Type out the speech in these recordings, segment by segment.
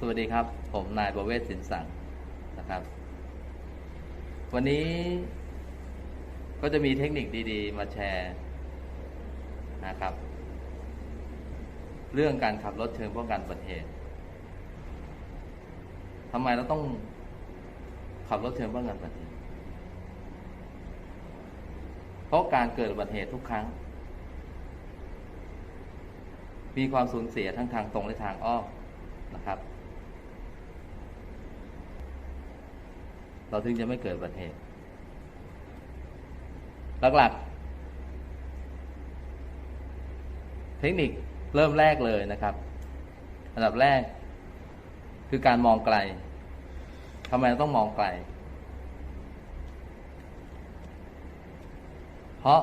สวัสดีครับ ผมนายประเวศสินสังนะครับ วันนี้ก็จะมีเทคนิคดีๆ มาแชร์นะครับ เรื่องการขับรถเชิงป้องกันอุบัติเหตุทำไมเราต้องขับรถเชิงป้องกันอุบัติเหตุเพราะการเกิดอุบัติเหตุทุกครั้ง มีความสูญเสียทั้งทางตรงและทางอ้อมนะครับ เราถึงจะไม่เกิดอุบัติเหตุหลักๆ เทคนิคเริ่มแรกเลยนะครับ อันดับแรก คือการมองไกลทำไมเราต้องมองไกล เพราะ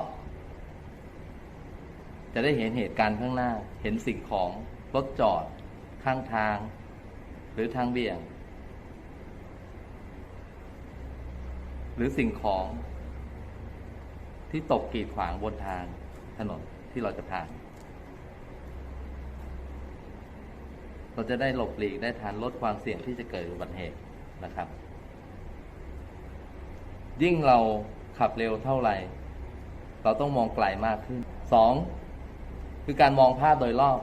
จะได้เห็นเหตุการณ์ข้างหน้า เห็นสิ่งของรถจอด ข้างทาง หรือทางเบี่ยง หรือสิ่งของที่ตกกีดขวางบนทางถนนที่เราจะผ่าน เราจะได้หลบหลีกได้ทันลดความเสี่ยงที่จะเกิดอุบัติเหตุนะครับ ยิ่งเราขับเร็วเท่าไหร่ เราต้องมองไกลมากขึ้นสองคือการมองภาพโดยรอบ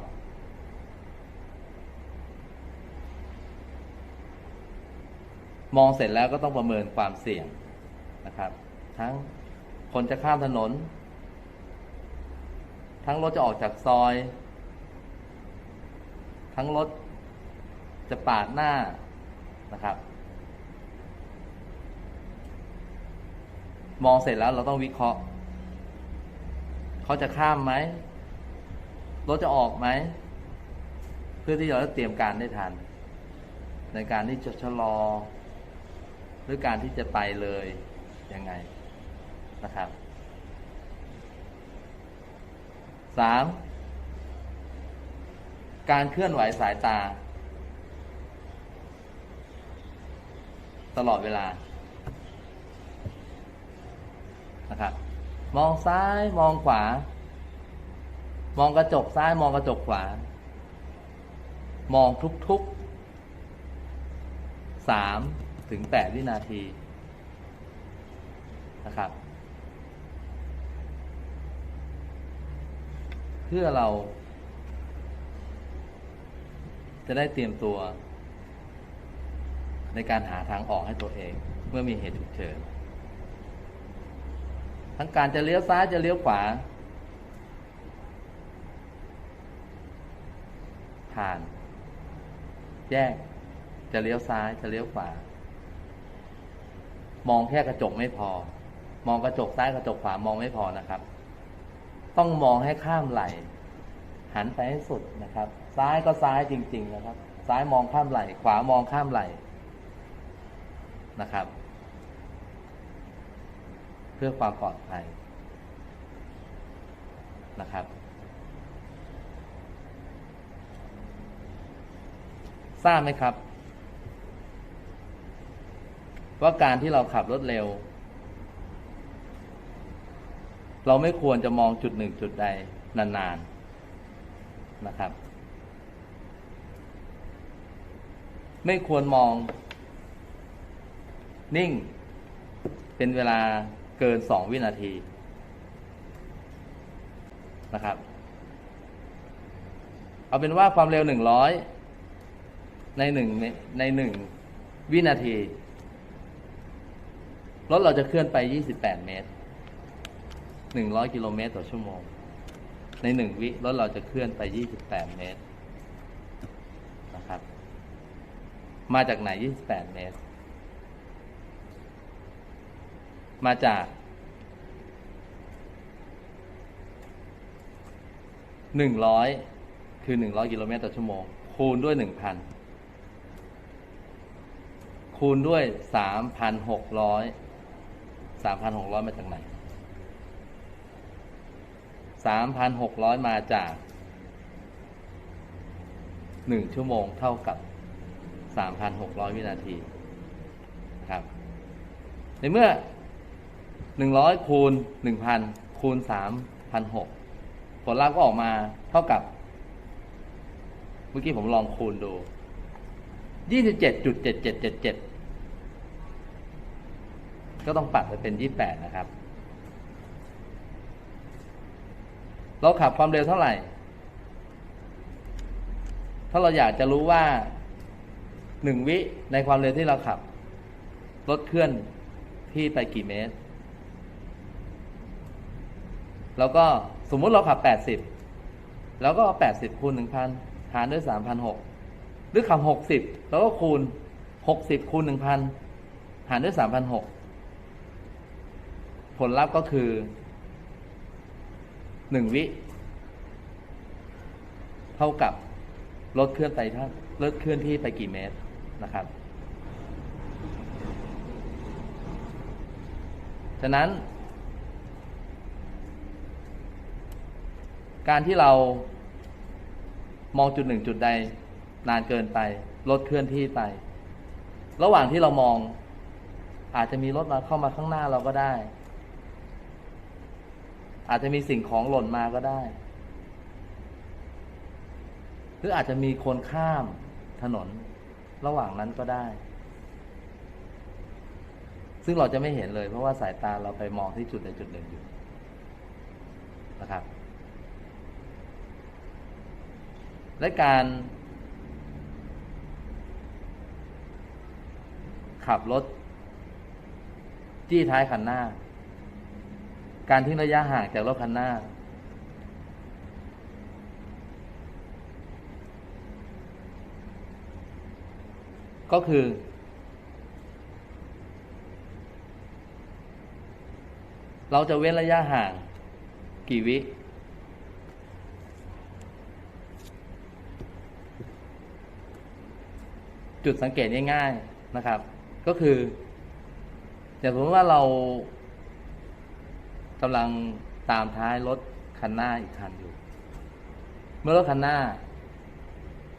มองเสร็จแล้วก็ต้องประเมินความเสี่ยง นะครับ ทั้งคนจะข้ามถนน ทั้งรถจะออกจากซอย ทั้งรถจะปาดหน้านะครับ มองเสร็จแล้วเราต้องวิเคราะห์เขาจะข้ามไหมรถจะออกไหม เพื่อที่เราจะเตรียมการได้ทัน ในการที่จะชะลอ หรือการที่จะไปเลย ยังไงนะครับสามการเคลื่อนไหวสายตา ตลอดเวลานะครับมองซ้ายมองขวา มองกระจกซ้ายมองกระจกขวา มองทุกๆสามถึงแปดวินาที นะครับ เพื่อเรา จะได้เตรียมตัว ในการหาทางออกให้ตัวเอง เมื่อมีเหตุฉุกเฉินทั้งการจะเลี้ยวซ้ายจะเลี้ยวขวาผ่าน แยก จะเลี้ยวซ้ายจะเลี้ยวขวามองแค่กระจกไม่พอ มองกระจกซ้ายกระจกขวามองไม่พอนะครับ ต้องมองให้ข้ามไหลหันไปให้สุดนะครับ ซ้ายก็ซ้ายจริง ๆ นะครับ ซ้ายมองข้ามไหลขวามองข้ามไหลนะครับ เพื่อความปลอดภัยนะครับ ทราบไหมครับ ว่าการที่เราขับรถเร็ว เราไม่ควรจะมองจุดหนึ่งจุดใดนานๆนะครับ ไม่ควรมอง นิ่ง เป็นเวลาเกินสองวินาทีนะครับ เอาเป็นว่าความเร็วหนึ่งร้อยในหนึ่งในหนึ่งวินาที รถเราจะเคลื่อนไป28เมตร 100 กิโลเมตรต่อชั่วโมง ในหนึ่งวิรถเราจะเคลื่อนไป 28 เมตรนะครับ มาจากไหน 28 เมตร มาจาก100คือ100กิโลเมตรต่อชั่วโมง คูณด้วย1,000คูณด้วย3,600 3,600มาจากไหน 3,600 มาจาก 1 ชั่วโมงเท่ากับ 3,600 วินาทีครับ ในเมื่อ 100 คูณ 1,000 คูณ 3,600 ผลลัพธ์ก็ออกมาเท่ากับ เมื่อกี้ผมลองคูณดูยี่สิบเจ็ดจุดเจ็ดเจ็ดเจ็ดเจ็ดก็ต้องปรับไปเป็นยี่แปดนะครับ เราขับความเร็วเท่าไหร่ ถ้าเราอยากจะรู้ว่าหนึ่งวิในความเร็วที่เราขับ รถเคลื่อนที่ไปกี่เมตร แล้วก็สมมุติเราขับแปดสิบแล้วก็แปดสิบคูณหนึ่งพันหารด้วยสามพันหกหรือขับหกสิบแล้วก็คูณหกสิบคูณหนึ่งพันหารด้วยสามพันหกผลลัพธ์ก็คือ หนึ่งวิ เท่ากับรถเคลื่อนไปเท่ารถเคลื่อนที่ไปกี่เมตรนะครับ ฉะนั้น การที่เรามองจุดหนึ่งจุดใดนานเกินไป รถเคลื่อนที่ไป ระหว่างที่เรามอง อาจจะมีรถมาเข้ามาข้างหน้าเราก็ได้ อาจจะมีสิ่งของหล่นมาก็ได้ หรืออาจจะมีคนข้ามถนนระหว่างนั้นก็ได้ ซึ่งเราจะไม่เห็นเลย เพราะว่าสายตาเราไปมองที่จุดใดจุดหนึ่งอยู่นะครับ และการขับรถ จี้ท้ายคันหน้า การทิ้งระยะห่างจากรถคันหน้า ก็คือ เราจะเว้นระยะห่าง กี่วิจุดสังเกตง่ายๆนะครับ ก็คืออย่างสมมติว่าเรา กำลังตามท้ายรถคันหน้าอีกคันอยู่ เมื่อรถคันหน้า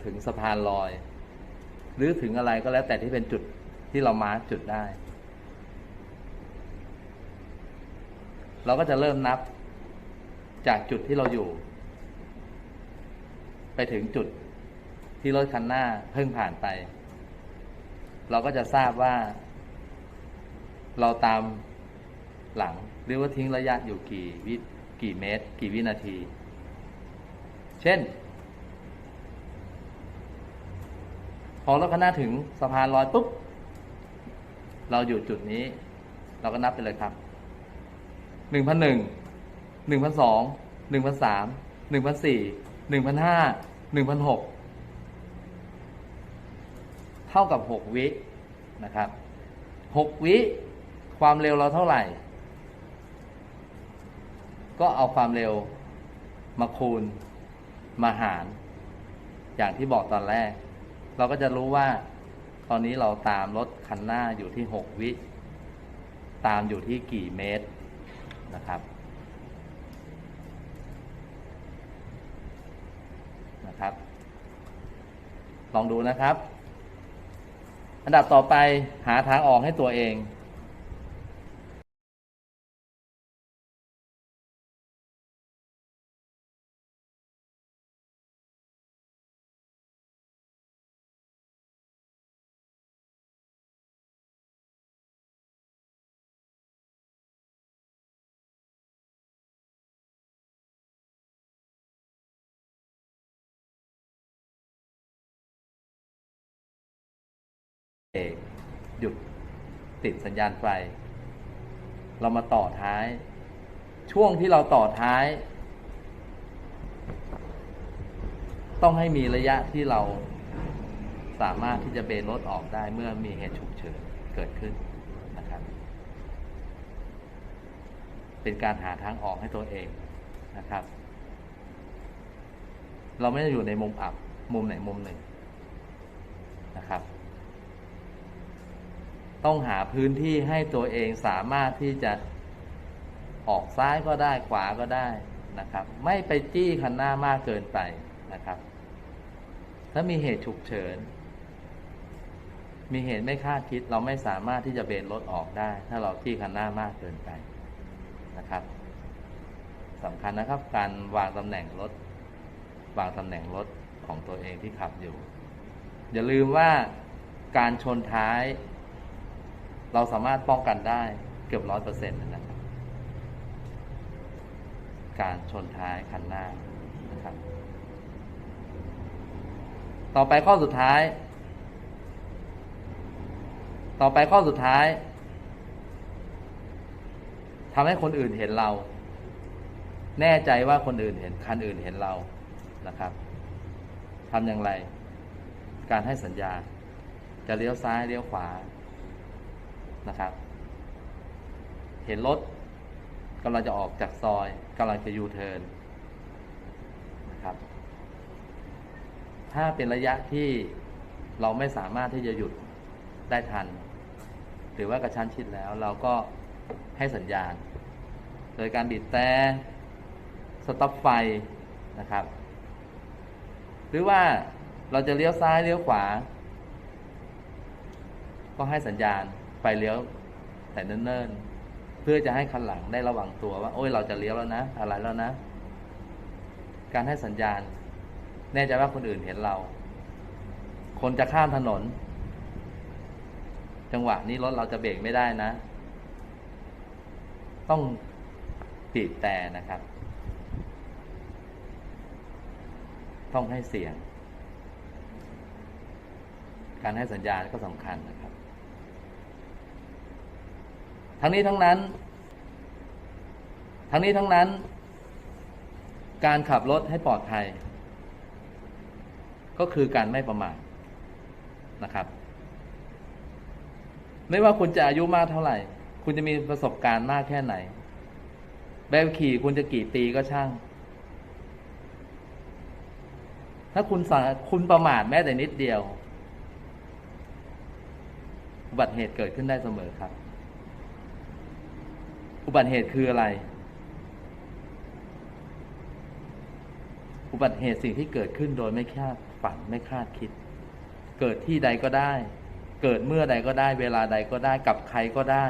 ถึงสะพานลอย หรือถึงอะไรก็แล้วแต่ที่เป็นจุดที่เรามาร์กจุดได้ เราก็จะเริ่มนับจากจุดที่เราอยู่ ไปถึงจุดที่รถคันหน้าเพิ่งผ่านไป เราก็จะทราบว่า เราตามหลัง หรือว่าทิ้งระยะอยู่กี่วิกี่เมตร กี่วินาที เช่น พอรถคันหน้าถึงสะพานลอยปุ๊บ เราอยู่จุดนี้ เราก็นับไปเลยครับหนึ่งพันหนึ่งหนึ่งพันสองหนึ่งพันสามหนึ่งพันสี่หนึ่งพันห้าหนึ่งพันหกเท่ากับหกวินะครับหกวิความเร็วเราเท่าไหร่ ก็เอาความเร็วมาคูณมาหาร อย่างที่บอกตอนแรก เราก็จะรู้ว่า ตอนนี้เราตามรถคันหน้าอยู่ที่หกวิ ตามอยู่ที่กี่เมตรนะครับนะครับ ลองดูนะครับ อันดับต่อไปหาทางออกให้ตัวเอง เอกหยุดติดสัญญาณไฟ เรามาต่อท้าย ช่วงที่เราต่อท้าย ต้องให้มีระยะที่เราสามารถที่จะเบนรถออกได้เมื่อมีเหตุฉุกเฉินเกิดขึ้นนะครับ เป็นการหาทางออกให้ตัวเองนะครับ เราไม่ได้อยู่ในมุมอับมุมไหนมุมหนึ่งนะครับ ต้องหาพื้นที่ให้ตัวเองสามารถที่จะออกซ้ายก็ได้ขวาก็ได้นะครับ ไม่ไปจี้คันหน้ามากเกินไปนะครับ ถ้ามีเหตุฉุกเฉิน มีเหตุไม่คาดคิด เราไม่สามารถที่จะเบนรถออกได้ ถ้าเราจี้คันหน้ามากเกินไปนะครับสำคัญนะครับ การวางตำแหน่งรถ วางตำแหน่งรถของตัวเองที่ขับอยู่ อย่าลืมว่าการชนท้าย เราสามารถป้องกันได้เกือบร้อยเปอร์เซ็นต์นะครับ การชนท้ายคันหน้านะครับ ต่อไปข้อสุดท้าย ต่อไปข้อสุดท้ายทำให้คนอื่นเห็นเรา แน่ใจว่าคนอื่นเห็นคันอื่นเห็นเรานะครับทำอย่างไร การให้สัญญา จะเลี้ยวซ้ายเลี้ยวขวา นะครับ เห็นรถกำลังจะออกจากซอยกำลังจะยูเทิร์นนะครับ ถ้าเป็นระยะที่เราไม่สามารถที่จะหยุดได้ทัน หรือว่ากระชั้นชิดแล้วเราก็ให้สัญญาณ โดยการบีบแต่สต็อปไฟนะครับ หรือว่าเราจะเลี้ยวซ้ายเลี้ยวขวา ก็ให้สัญญาณ ไฟเลี้ยวแต่เนิ่นๆ เพื่อจะให้คันหลังได้ระวังตัวว่า โอ้ยเราจะเลี้ยวแล้วนะ อะไรแล้วนะ การให้สัญญาณ แน่ใจว่าคนอื่นเห็นเรา คนจะข้ามถนน จังหวะนี้รถเราจะเบรกไม่ได้นะ ต้องบีบแต่นะครับ ต้องให้เสียง การให้สัญญาณก็สำคัญนะครับ ทั้งนี้ทั้งนั้น ทั้งนี้ทั้งนั้น การขับรถให้ปลอดภัย ก็คือการไม่ประมาทนะครับ ไม่ว่าคุณจะอายุมากเท่าไหร่ คุณจะมีประสบการณ์มากแค่ไหนแบบขี่คุณจะกี่ปีก็ช่าง ถ้าคุณสั่งคุณประมาทแม้แต่นิดเดียวอุบัติเหตุเกิดขึ้นได้เสมอครับ อุบัติเหตุคืออะไร อุบัติเหตุสิ่งที่เกิดขึ้นโดยไม่คาดฝันไม่คาดคิด เกิดที่ใดก็ได้ เกิดเมื่อใดก็ได้ เวลาใดก็ได้กับใครก็ได้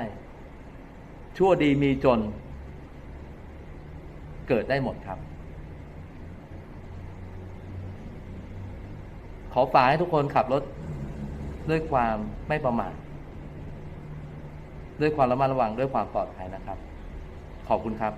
ชั่วดีมีจน เกิดได้หมดครับ ขอฝากให้ทุกคนขับรถด้วยความไม่ประมาท ด้วยความระมัดระวังด้วยความปลอดภัยนะครับ ขอบคุณครับ